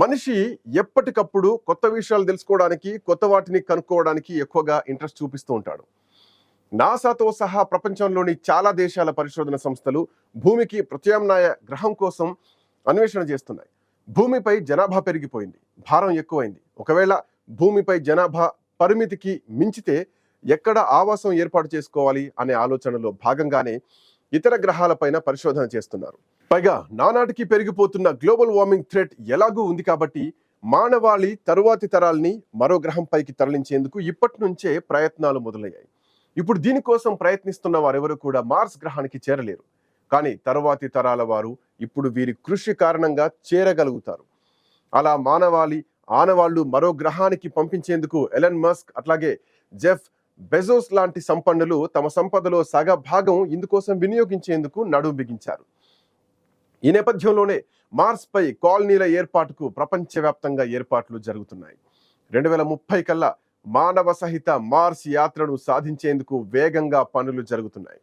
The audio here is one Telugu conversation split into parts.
మనిషి ఎప్పటికప్పుడు కొత్త విషయాలు తెలుసుకోవడానికి కొత్త వాటిని కనుక్కోవడానికి ఎక్కువగా ఇంట్రెస్ట్ చూపిస్తూ ఉంటాడు. నాసాతో సహా ప్రపంచంలోని చాలా దేశాల పరిశోధన సంస్థలు భూమికి ప్రత్యామ్నాయ గ్రహం కోసం అన్వేషణ చేస్తున్నాయి. భూమిపై జనాభా పెరిగిపోయింది భారం ఎక్కువైంది. ఒకవేళ భూమిపై జనాభా పరిమితికి మించితే ఎక్కడ ఆవాసం ఏర్పాటు చేసుకోవాలి అనే ఆలోచనలో భాగంగానే ఇతర గ్రహాలపైన పరిశోధన చేస్తున్నారు. పైగా నానాటికి పెరిగిపోతున్న గ్లోబల్ వార్మింగ్ థ్రెట్ ఎలాగూ ఉంది కాబట్టి మానవాళి తరువాతి తరాల్ని మరో గ్రహంపైకి తరలించేందుకు ఇప్పటి నుంచే ప్రయత్నాలు మొదలయ్యాయి. ఇప్పుడు దీనికోసం ప్రయత్నిస్తున్న వారెవరూ కూడా మార్స్ గ్రహానికి చేరలేరు. కానీ తరువాతి తరాల వారు ఇప్పుడు వీరి కృషి కారణంగా చేరగలుగుతారు. అలా మానవాళి ఆనవాళ్ళు మరో గ్రహానికి పంపించేందుకు ఎలన్ మస్క్ అట్లాగే జెఫ్ బెజోస్ లాంటి సంపన్నులు తమ సంపదలో సగ భాగం ఇందుకోసం వినియోగించేందుకు నడుం బిగించారు. ఈ నేపథ్యంలోనే మార్స్పై కాలనీల ఏర్పాటుకు ప్రపంచవ్యాప్తంగా ఏర్పాట్లు జరుగుతున్నాయి. రెండు వేల ముప్పై కల్లా మానవ సహిత మార్స్ యాత్రను సాధించేందుకు వేగంగా పనులు జరుగుతున్నాయి.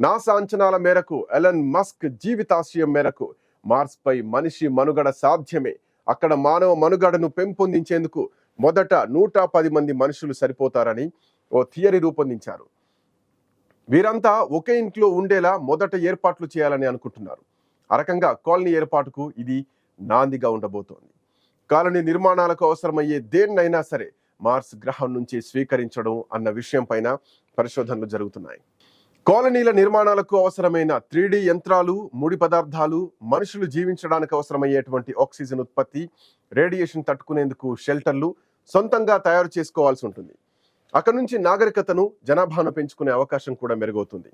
నాసా అంచనాల మేరకు ఎలన్ మస్క్ జీవితాశయం మేరకు మార్స్పై మనిషి మనుగడ సాధ్యమే. అక్కడ మానవ మనుగడను పెంపొందించేందుకు మొదట నూట పది మంది మనుషులు సరిపోతారని ఓ థియరీ రూపొందించారు. వీరంతా ఒకే ఇంట్లో ఉండేలా మొదట ఏర్పాట్లు చేయాలని అనుకుంటున్నారు. ఆ రకంగా కాలనీ ఏర్పాటుకు ఇది నాందిగా ఉండబోతోంది. కాలనీ నిర్మాణాలకు అవసరమయ్యే దేన్నైనా సరే మార్స్ గ్రహం నుంచి స్వీకరించడం అన్న విషయం పైన పరిశోధనలు జరుగుతున్నాయి. కాలనీల నిర్మాణాలకు అవసరమైన త్రీ యంత్రాలు ముడి పదార్థాలు మనుషులు జీవించడానికి అవసరమయ్యేటువంటి ఆక్సిజన్ ఉత్పత్తి రేడియేషన్ తట్టుకునేందుకు షెల్టర్లు సొంతంగా తయారు చేసుకోవాల్సి ఉంటుంది. అక్కడ నుంచి నాగరికతను జనాభాను పెంచుకునే అవకాశం కూడా మెరుగవుతుంది.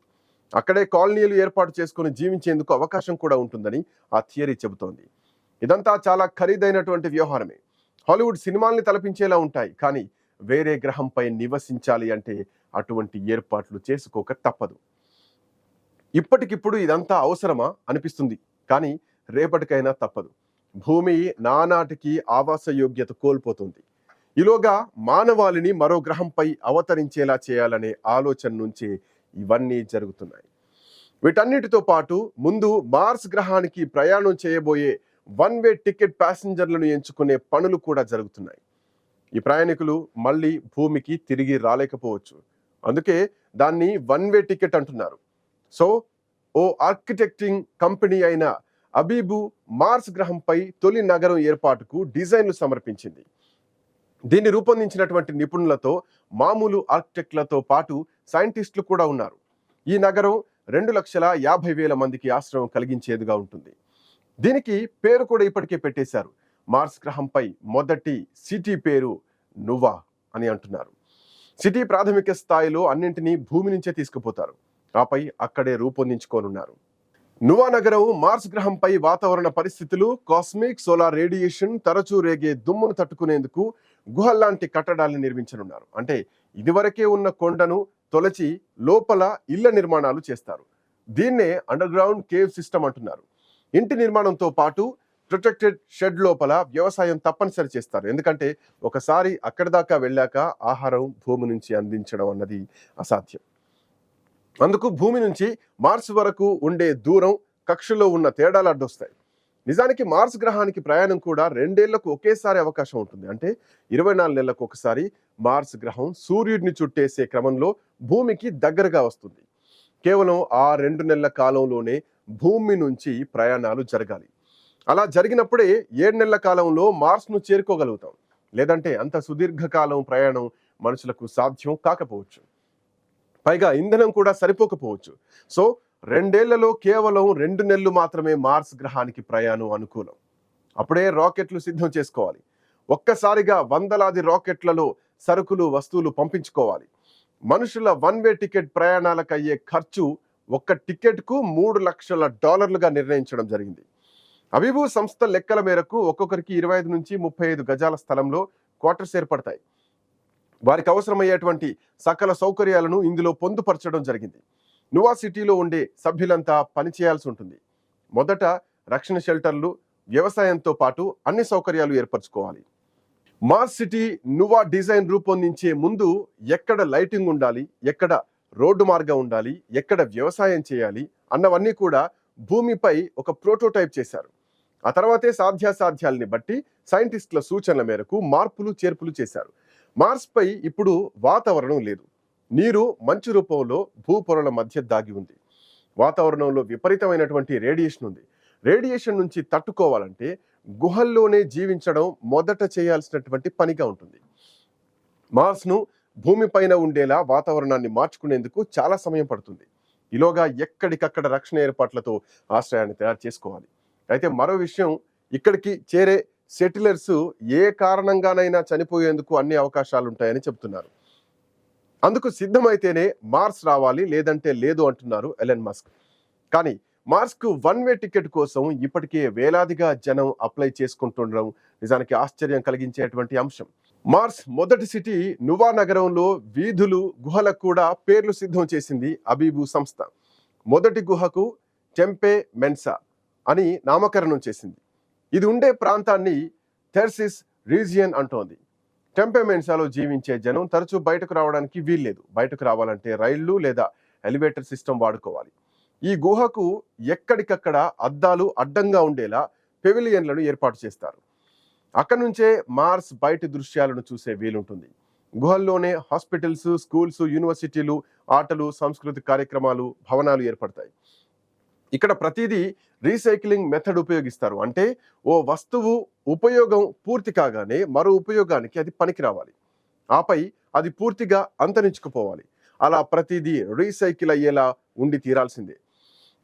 అక్కడే కాలనీలు ఏర్పాటు చేసుకుని జీవించేందుకు అవకాశం కూడా ఉంటుందని ఆ థియరీ చెబుతోంది. ఇదంతా చాలా ఖరీదైనటువంటి వ్యవహారమే. హాలీవుడ్ సినిమాల్ని తలపించేలా ఉంటాయి కానీ వేరే గ్రహంపై నివసించాలి అంటే అటువంటి ఏర్పాట్లు చేసుకోక తప్పదు. ఇప్పటికిప్పుడు ఇదంతా అవసరమా అనిపిస్తుంది కానీ రేపటికైనా తప్పదు. భూమి నానాటికి ఆవాస యోగ్యత కోల్పోతుంది. ఈలోగా మానవాళిని మరో గ్రహంపై అవతరించేలా చేయాలనే ఆలోచన నుంచే ఇవన్నీ జరుగుతున్నాయి. వీటన్నిటితో పాటు ముందు మార్స్ గ్రహానికి ప్రయాణం చేయబోయే వన్ వే టికెట్ ప్యాసింజర్లను ఎంచుకునే పనులు కూడా జరుగుతున్నాయి. ఈ ప్రయాణికులు మళ్ళీ భూమికి తిరిగి రాలేకపోవచ్చు. అందుకే దాన్ని వన్ వే టికెట్ అంటున్నారు. సో ఓ ఆర్కిటెక్టింగ్ కంపెనీ అయిన అబీబు మార్స్ గ్రహంపై తొలి నగరం ఏర్పాటుకు డిజైన్లు సమర్పించింది. దీన్ని రూపొందించినటువంటి నిపుణులతో మామూలు ఆర్కిటెక్ట్లతో పాటు సైంటిస్టులు కూడా ఉన్నారు. ఈ నగరం రెండు లక్షల యాభై వేల మందికి ఆశ్రయం కలిగించేదిగా ఉంటుంది. దీనికి పేరు కూడా ఇప్పటికే పెట్టేశారు. మార్స్ గ్రహంపై మొదటి సిటీ పేరు నువా అని అంటున్నారు. సిటీ ప్రాథమిక స్థాయిలో అన్నింటినీ భూమి నుంచే తీసుకుపోతారు. ఆపై అక్కడే రూపొందించుకోనున్నారు. నువా నగరం మార్స్ గ్రహంపై వాతావరణ పరిస్థితులు కాస్మిక్ సోలార్ రేడియేషన్ తరచూ రేగే దుమ్మును తట్టుకునేందుకు గుహల్లాంటి కట్టడాలను నిర్మించనున్నారు. అంటే ఇదివరకే ఉన్న కొండను తొలచి లోపల ఇళ్ళ నిర్మాణాలు చేస్తారు. దీన్నే అండర్ గ్రౌండ్ కేవ్ సిస్టమ్ అంటున్నారు. ఇంటి నిర్మాణంతో పాటు ప్రొటెక్టెడ్ షెడ్ లోపల వ్యవసాయం తప్పనిసరి చేస్తారు. ఎందుకంటే ఒకసారి అక్కడి దాకా వెళ్ళాక ఆహారం భూమి నుంచి అందించడం అన్నది అసాధ్యం. అందుకు భూమి నుంచి మార్స్ వరకు ఉండే దూరం కక్షలో ఉన్న తేడాలు అడ్డొస్తాయి. నిజానికి మార్స్ గ్రహానికి ప్రయాణం కూడా రెండేళ్ళకు ఒకేసారి అవకాశం ఉంటుంది. అంటే ఇరవై నాలుగు నెలలకు ఒకసారి మార్స్ గ్రహం సూర్యుడిని చుట్టేసే క్రమంలో భూమికి దగ్గరగా వస్తుంది. కేవలం ఆ రెండు నెలల కాలంలోనే భూమి నుంచి ప్రయాణాలు జరగాలి. అలా జరిగినప్పుడే ఏడు నెలల కాలంలో మార్స్ను చేరుకోగలుగుతాం. లేదంటే అంత సుదీర్ఘకాలం ప్రయాణం మనుషులకు సాధ్యం కాకపోవచ్చు. పైగా ఇంధనం కూడా సరిపోకపోవచ్చు. సో రెండేళ్ళలో కేవలం రెండు నెలలు మాత్రమే మార్స్ గ్రహానికి ప్రయాణం అనుకూలం. అప్పుడే రాకెట్లు సిద్ధం చేసుకోవాలి. ఒక్కసారిగా వందలాది రాకెట్లలో సరుకులు వస్తువులు పంపించుకోవాలి. మనుషుల వన్ వే టికెట్ ప్రయాణాలకు అయ్యే ఖర్చు ఒక్క టికెట్కు మూడు లక్షల డాలర్లుగా నిర్ణయించడం జరిగింది. అబీబు సంస్థ లెక్కల మేరకు ఒక్కొక్కరికి ఇరవై ఐదు నుంచి ముప్పై ఐదు గజాల స్థలంలో క్వార్టర్స్ ఏర్పడతాయి. వారికి అవసరమయ్యేటువంటి సకల సౌకర్యాలను ఇందులో పొందుపరచడం జరిగింది. నువా సిటీలో ఉండే సభ్యులంతా పనిచేయాల్సి ఉంటుంది. మొదట రక్షణ షెల్టర్లు వ్యవసాయంతో పాటు అన్ని సౌకర్యాలు ఏర్పరచుకోవాలి. మార్స్ సిటీ నువా డిజైన్ రూపొందించే ముందు ఎక్కడ లైటింగ్ ఉండాలి ఎక్కడ రోడ్డు మార్గం ఉండాలి ఎక్కడ వ్యవసాయం చేయాలి అన్నవన్నీ కూడా భూమిపై ఒక ప్రోటోటైప్ చేశారు. ఆ తర్వాతే సాధ్యాసాధ్యాలని బట్టి సైంటిస్టుల సూచనల మేరకు మార్పులు చేర్పులు చేశారు. మార్స్పై ఇప్పుడు వాతావరణం లేదు. నీరు మంచు రూపంలో భూపొరల మధ్య దాగి ఉంది. వాతావరణంలో విపరీతమైనటువంటి రేడియేషన్ ఉంది. రేడియేషన్ నుంచి తట్టుకోవాలంటే గుహల్లోనే జీవించడం మొదట చేయాల్సినటువంటి పనిగా ఉంటుంది. మార్స్ను భూమిపైన ఉండేలా వాతావరణాన్ని మార్చుకునేందుకు చాలా సమయం పడుతుంది. ఈలోగా ఎక్కడికక్కడ రక్షణ ఏర్పాట్లతో ఆశ్రయాన్ని తయారు చేసుకోవాలి. అయితే మరో విషయం ఇక్కడికి చేరే సెటిలర్స్ ఏ కారణంగానైనా చనిపోయేందుకు అన్ని అవకాశాలు ఉంటాయని చెబుతున్నారు అందుకు సిద్ధమైతేనే మార్స్ రావాలి లేదంటే లేదు అంటున్నారు ఎలెన్ మస్క్. కానీ మార్స్కు వన్ వే టికెట్ కోసం ఇప్పటికే వేలాదిగా జనం అప్లై చేసుకుంటుండడం నిజానికి ఆశ్చర్యం కలిగించేటువంటి అంశం. మార్స్ మొదటి సిటీ నువా నగరంలో వీధులు గుహలకు కూడా పేర్లు సిద్ధం చేసింది అబీబు సంస్థ. మొదటి గుహకు టెంపే మెన్సా అని నామకరణం చేసింది. ఇది ఉండే ప్రాంతాన్ని థెర్సిస్ రీజియన్ అంటోంది. టెంపే జీవించే జనం తరచూ బయటకు రావడానికి వీల్లేదు. బయటకు రావాలంటే రైళ్ళు లేదా ఎలివేటర్ సిస్టమ్ వాడుకోవాలి. ఈ గుహకు ఎక్కడికక్కడ అద్దాలు అడ్డంగా ఉండేలా పెవిలియన్లను ఏర్పాటు చేస్తారు. అక్కడి నుంచే మార్స్ బయటి దృశ్యాలను చూసే వీలుంటుంది. గుహల్లోనే హాస్పిటల్స్ స్కూల్స్ యూనివర్సిటీలు ఆటలు సాంస్కృతిక కార్యక్రమాలు భవనాలు ఏర్పడతాయి. ఇక్కడ ప్రతిదీ రీసైక్లింగ్ మెథడ్ ఉపయోగిస్తారు. అంటే ఓ వస్తువు ఉపయోగం పూర్తి కాగానే మరో ఉపయోగానికి అది పనికి రావాలి ఆపై అది పూర్తిగా అంతరించుకుపోవాలి. అలా ప్రతిదీ రీసైకిల్ అయ్యేలా ఉండి తీరాల్సిందే.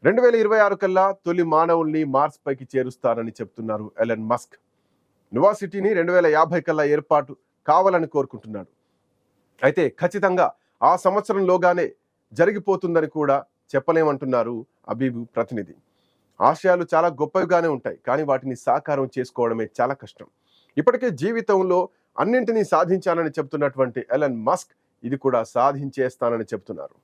రెండు వేల ఇరవై ఆరు కల్లా తొలి మానవుల్ని మార్స్ పైకి చేరుస్తారని చెప్తున్నారు ఎలెన్ మస్క్. నువా సిటీని రెండు వేల యాభై కల్లా ఏర్పాటు కావాలని కోరుకుంటున్నాడు. అయితే ఖచ్చితంగా ఆ సంవత్సరంలోగానే జరిగిపోతుందని కూడా చెప్పలేమంటున్నారు అబీబు ప్రతినిధి. ఆశయాలు చాలా గొప్పవిగానే ఉంటాయి కానీ వాటిని సాకారం చేసుకోవడమే చాలా కష్టం. ఇప్పటికే జీవితంలో అన్నింటినీ సాధించాలని చెప్తున్నటువంటి ఎలన్ మస్క్ ఇది కూడా సాధించేస్తానని చెప్తున్నారు